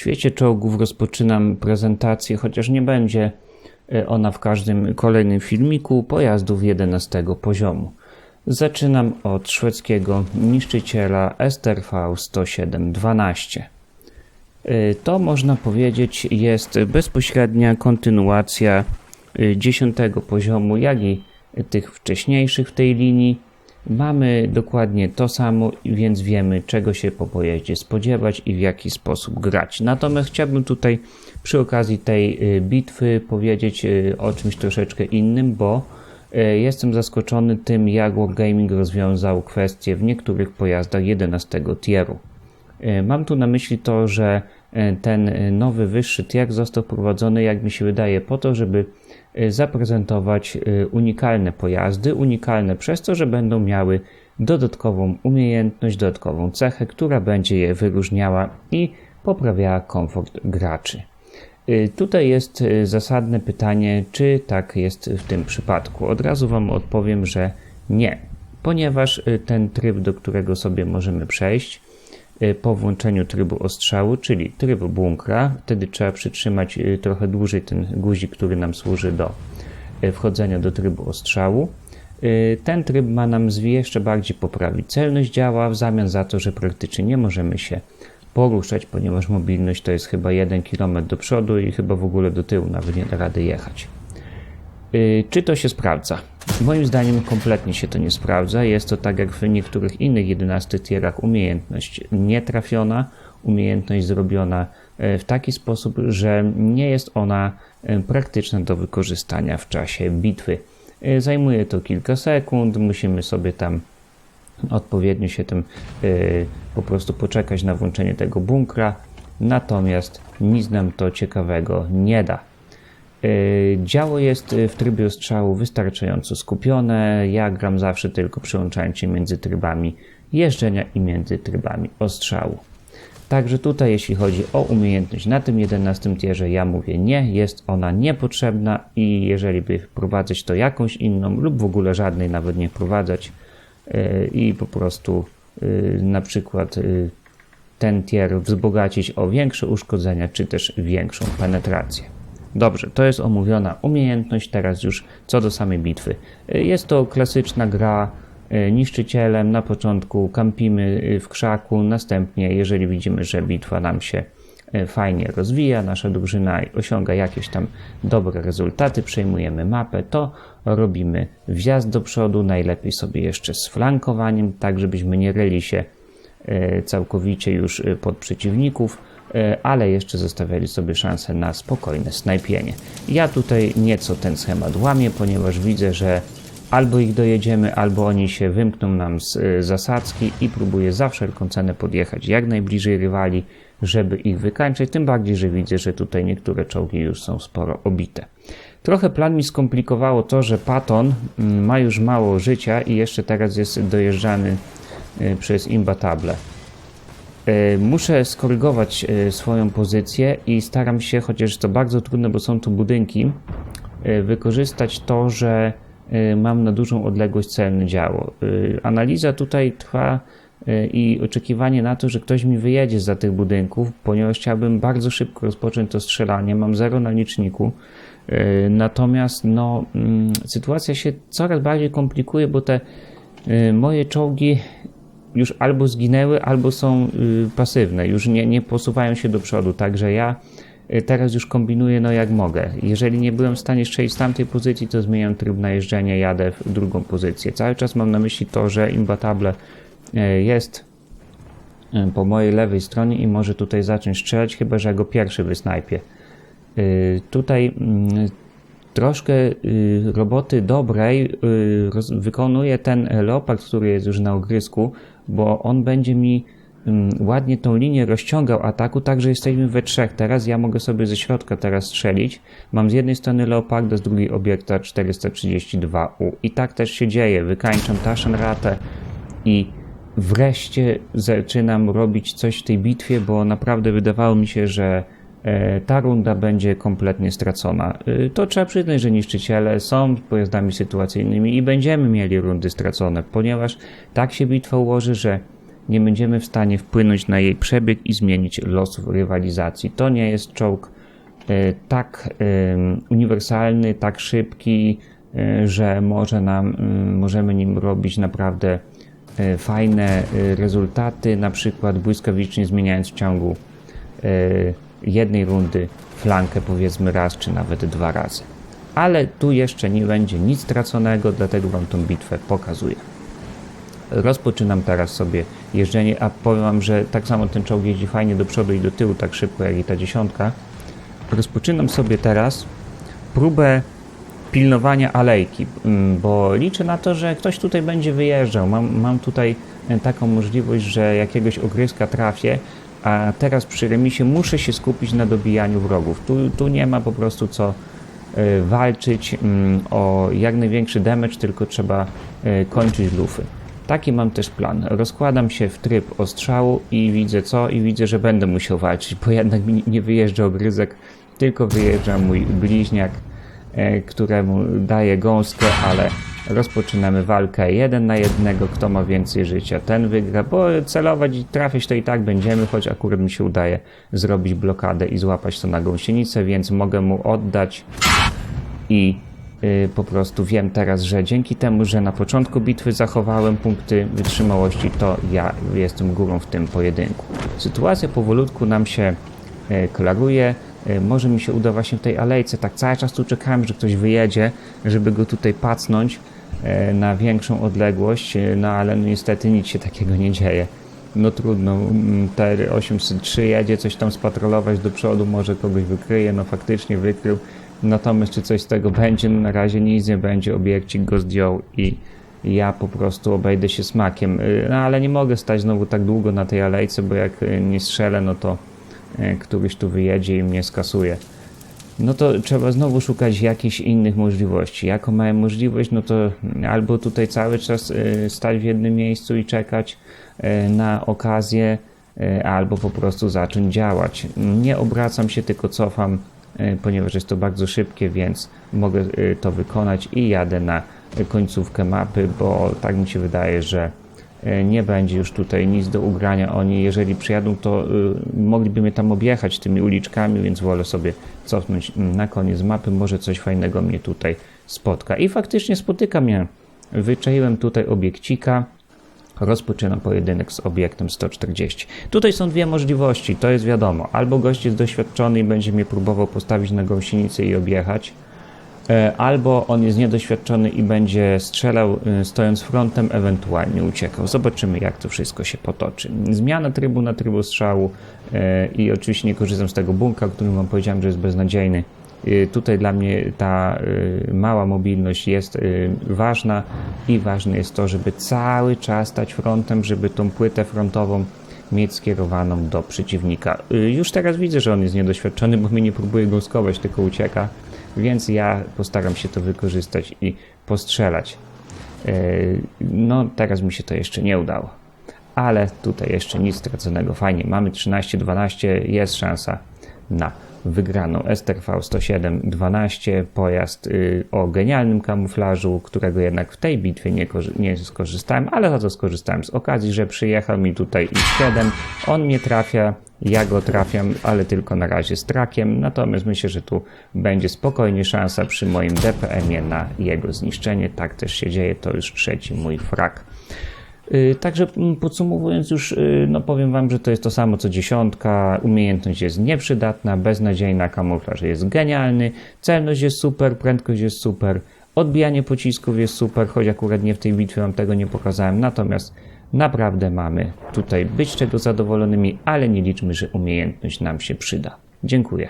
świecie czołgów rozpoczynam prezentację, chociaż nie będzie e, ona w każdym kolejnym filmiku pojazdów 11 poziomu. Zaczynam od szwedzkiego niszczyciela STRV 10712. E, To można powiedzieć jest bezpośrednia kontynuacja e, 10 poziomu, jak i tych wcześniejszych w tej linii. Mamy dokładnie to samo, więc wiemy, czego się po pojeździe spodziewać i w jaki sposób grać. Natomiast chciałbym tutaj przy okazji tej y, bitwy powiedzieć y, o czymś troszeczkę innym, bo y, jestem zaskoczony tym, jak Wargaming rozwiązał kwestię w niektórych pojazdach 11 tieru. Mam tu na myśli to, że ten nowy wyższy tier został wprowadzony, jak mi się wydaje, po to, żeby zaprezentować y, unikalne pojazdy, unikalne przez to, że będą miały dodatkową umiejętność, dodatkową cechę, która będzie je wyróżniała i poprawiała komfort graczy. Y, Tutaj jest y, zasadne pytanie, czy tak jest w tym przypadku. Od razu Wam odpowiem, że nie, ponieważ y, ten tryb, do którego sobie możemy przejść, y, po włączeniu trybu ostrzału, czyli trybu bunkra. Wtedy trzeba przytrzymać y, trochę dłużej ten guzik, który nam służy do y, wchodzenia do trybu ostrzału. Ten tryb ma nam jeszcze bardziej poprawić celność działa, w zamian za to, że praktycznie nie możemy się poruszać, ponieważ mobilność to jest chyba 1 km do przodu i chyba w ogóle do tyłu nawet nie da rady jechać. Czy to się sprawdza? Moim zdaniem kompletnie się to nie sprawdza. Jest to tak jak w niektórych innych 11 tierach umiejętność nietrafiona, umiejętność zrobiona e, w taki sposób, że nie jest ona e, praktyczna do wykorzystania w czasie bitwy. E, Zajmuje to kilka sekund, musimy sobie tam odpowiednio się tym po prostu poczekać na włączenie tego bunkra. Natomiast nic nam to ciekawego nie da. Y, Działo jest y, w trybie ostrzału wystarczająco skupione. Ja gram zawsze tylko przełączając się między trybami jeżdżenia i między trybami ostrzału. Także tutaj, jeśli chodzi o umiejętność na tym 11 tierze, ja mówię nie, jest ona niepotrzebna i jeżeli by wprowadzać to jakąś inną lub w ogóle żadnej nawet nie wprowadzać yy, i po prostu yy, na przykład yy, ten tier wzbogacić o większe uszkodzenia czy też większą penetrację. Dobrze, to jest omówiona umiejętność, teraz już co do samej bitwy. Yy, Jest to klasyczna gra y, niszczycielem. Na początku kampimy y, w krzaku, następnie, jeżeli widzimy, że bitwa nam się y, fajnie rozwija, nasza drużyna osiąga jakieś tam dobre rezultaty, przejmujemy mapę, to robimy wjazd do przodu, najlepiej sobie jeszcze z flankowaniem, tak żebyśmy nie ryli się y, całkowicie już y, pod przeciwników, y, ale jeszcze zostawiali sobie szansę na spokojne snajpienie. Ja tutaj nieco ten schemat łamię, ponieważ widzę, że albo ich dojedziemy, albo oni się wymkną nam z y, zasadzki i próbuję za wszelką cenę podjechać jak najbliżej rywali, żeby ich wykańczyć, tym bardziej, że widzę, że tutaj niektóre czołgi już są sporo obite. Trochę plan mi skomplikowało to, że Patton mm, ma już mało życia i jeszcze teraz jest dojeżdżany y, przez imbatable. E, Muszę skorygować e, swoją pozycję i staram się, chociaż to bardzo trudne, bo są tu budynki, e, wykorzystać to, że mam na dużą odległość celne działo. Analiza tutaj trwa i oczekiwanie na to, że ktoś mi wyjedzie za tych budynków, ponieważ chciałbym bardzo szybko rozpocząć to strzelanie. Mam zero na liczniku. Natomiast no, mm, sytuacja się coraz bardziej komplikuje, bo te moje czołgi już albo zginęły, albo są y, pasywne, już nie, nie posuwają się do przodu. Także ja y, teraz już kombinuję no jak mogę. Jeżeli nie byłem w stanie strzelić z tamtej pozycji, to zmieniam tryb najeżdżania, jadę w drugą pozycję. Cały czas mam na myśli to, że imbatable y, jest po mojej lewej stronie i może tutaj zacząć strzelać, chyba że ja go pierwszy wysnajpię. Tutaj mm, troszkę y, roboty dobrej y, wykonuje ten leopard, który jest już na ogrysku, bo on będzie mi ym, ładnie tą linię rozciągał ataku, tak że jesteśmy we trzech. Teraz ja mogę sobie ze środka teraz strzelić. Mam z jednej strony leoparda, z drugiej obiekta 432U. I tak też się dzieje. Wykańczam Taschenratę i wreszcie zaczynam robić coś w tej bitwie, bo naprawdę wydawało mi się, że ta runda będzie kompletnie stracona. E, To trzeba przyznać, że niszczyciele są pojazdami sytuacyjnymi i będziemy mieli rundy stracone, ponieważ tak się bitwa ułoży, że nie będziemy w stanie wpłynąć na jej przebieg i zmienić losów rywalizacji. To nie jest czołg e, tak e, uniwersalny, tak szybki, e, że może nam, możemy nim robić naprawdę fajne rezultaty, na przykład błyskawicznie zmieniając w ciągu jednej rundy flankę powiedzmy raz czy nawet dwa razy. Ale tu jeszcze nie będzie nic straconego, dlatego Wam tą bitwę pokazuję. Rozpoczynam teraz sobie jeżdżenie, a powiem Wam, że tak samo ten czołg jeździ fajnie do przodu i do tyłu, tak szybko jak i ta dziesiątka. Rozpoczynam sobie teraz próbę pilnowania alejki, mm, bo liczę na to, że ktoś tutaj będzie wyjeżdżał. Mam, mam tutaj e, taką możliwość, że jakiegoś ogryzka trafię, a teraz przy remisie muszę się skupić na dobijaniu wrogów. Tu, tu nie ma po prostu co y, walczyć y, o jak największy damage, tylko trzeba y, kończyć lufy. Taki mam też plan. Rozkładam się w tryb ostrzału i widzę co? I widzę, że będę musiał walczyć, bo jednak mi nie wyjeżdża ogryzek, tylko wyjeżdża mój bliźniak, e, któremu daję gąskę, ale rozpoczynamy walkę jeden na jednego, kto ma więcej życia, ten wygra, bo celować i trafić to i tak będziemy, choć akurat mi się udaje zrobić blokadę i złapać to na gąsienicę, więc mogę mu oddać i yy, po prostu wiem teraz, że dzięki temu, że na początku bitwy zachowałem punkty wytrzymałości, to ja jestem górą w tym pojedynku. Sytuacja powolutku nam się yy, klaruje, y, może mi się uda właśnie w tej alejce, tak cały czas tu czekałem, że ktoś wyjedzie, żeby go tutaj pacnąć, na większą odległość, e, no ale niestety nic się takiego nie dzieje. No trudno, TR-803 jedzie coś tam spatrolować do przodu, może kogoś wykryje, no faktycznie wykrył. Natomiast czy coś z tego będzie, no na razie nic nie będzie, obiekcik go zdjął i ja po prostu obejdę się smakiem. E, no ale nie mogę stać znowu tak długo na tej alejce, bo jak nie strzelę, no to któryś tu wyjedzie i mnie skasuje no to trzeba znowu szukać jakichś innych możliwości. Jaką mamy możliwość, no to albo tutaj cały czas y, stać w jednym miejscu i czekać y, na okazję, y, albo po prostu zacząć działać. Nie obracam się, tylko cofam, ponieważ jest to bardzo szybkie, więc mogę to wykonać i jadę na końcówkę mapy, bo tak mi się wydaje, że E, nie będzie już tutaj nic do ugrania. Oni, jeżeli przyjadą, to y, mogliby mnie tam objechać tymi uliczkami, więc wolę sobie cofnąć mm, na koniec mapy. Może coś fajnego mnie tutaj spotka. I faktycznie spotyka mnie. Wyczaiłem tutaj obiekcika. Rozpoczynam pojedynek z obiektem 140. Tutaj są dwie możliwości, to jest wiadomo. Albo gość jest doświadczony i będzie mnie próbował postawić na gąsienicę i objechać, E, albo on jest niedoświadczony i będzie strzelał e, stojąc frontem, ewentualnie uciekał. Zobaczymy, jak to wszystko się potoczy. Zmiana trybu na trybu strzału e, i oczywiście nie korzystam z tego bunka, o którym wam powiedziałem, że jest beznadziejny. Tutaj dla mnie ta mała mobilność jest ważna i ważne jest to, żeby cały czas stać frontem, żeby tą płytę frontową mieć skierowaną do przeciwnika. Już teraz widzę, że on jest niedoświadczony, bo mnie nie próbuje gąskować, tylko ucieka więc ja postaram się to wykorzystać i postrzelać. E, no, teraz mi się to jeszcze nie udało, ale tutaj jeszcze nic straconego. Fajnie, mamy 13-12, jest szansa na wygraną STRV 107-12, pojazd y, o genialnym kamuflażu, którego jednak w tej bitwie nie, nie skorzystałem, ale za to skorzystałem z okazji, że przyjechał mi tutaj i 7 on mnie trafia, ja go trafiam, ale tylko na razie z trakiem, natomiast myślę, że tu będzie spokojnie szansa przy moim DPM-ie na jego zniszczenie. Tak też się dzieje, to już trzeci mój frak. Y, także mm, podsumowując już, y, no powiem Wam, że to jest to samo co dziesiątka, umiejętność jest nieprzydatna, beznadziejna, kamuflaż jest genialny, celność jest super, prędkość jest super, odbijanie pocisków jest super, choć akurat nie w tej bitwie Wam tego nie pokazałem, natomiast naprawdę mamy tutaj być czego zadowolonymi, ale nie liczmy, że umiejętność nam się przyda. Dziękuję.